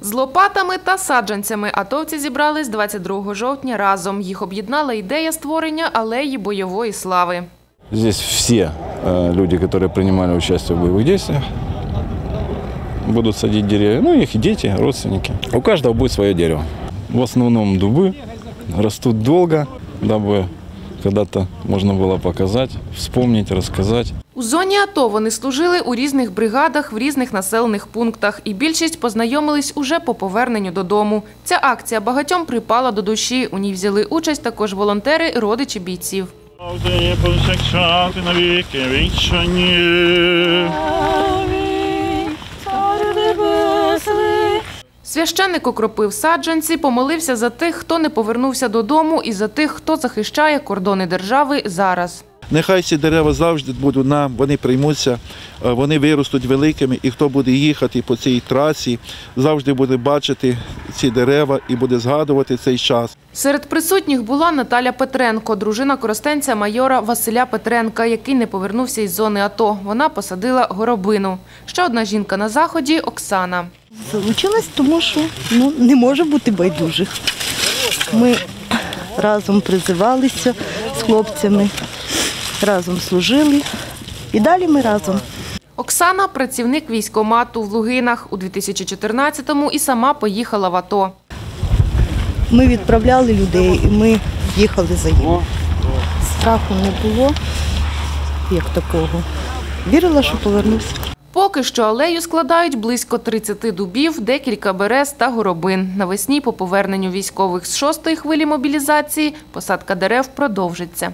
З лопатами та саджанцями атовці зібрались 22 жовтня разом. Їх об'єднала ідея створення алеї бойової слави. Здесь все э, люди, которые принимали участие в боевых действиях, будут садить деревья. Ну, их дети, родственники. У каждого будет свое дерево. В основном дубы растут долго, дабы когда-то можно было показать, вспомнить, рассказать. У зоні АТО вони служили у різних бригадах в різних населених пунктах, і більшість познайомились уже по поверненню додому. Ця акція багатьом припала до душі. У ній взяли участь також волонтери, родичі бійців. Вічені. Священник окропив саджанці, помолився за тих, хто не повернувся додому, і за тих, хто захищає кордони держави зараз. Нехай ці дерева завжди будуть нам, вони приймуться, е, вони виростуть великими, і хто буде їхати по цій трасі, завжди буде бачити ці дерева і буде згадувати цей час. Серед присутніх була Наталя Петренко, дружина коростенця майора Василя Петренка, який не повернувся із зони АТО. Вона посадила горобину. Ще одна жінка на заході Оксана. Залучилась, тому що ну, не може бути байдужих. Ми разом призивалися з хлопцями, разом служили і далі ми разом. Оксана – працівник військомату в Лугинах. У 2014-му і сама поїхала в АТО. Ми відправляли людей і ми їхали за ними. Страху не було, як такого. Вірила, що повернуся. Поки що алею складають близько 30 дубів, декілька берез та горобин. Навесні по поверненню військових з шостої хвилі мобілізації посадка дерев продовжиться.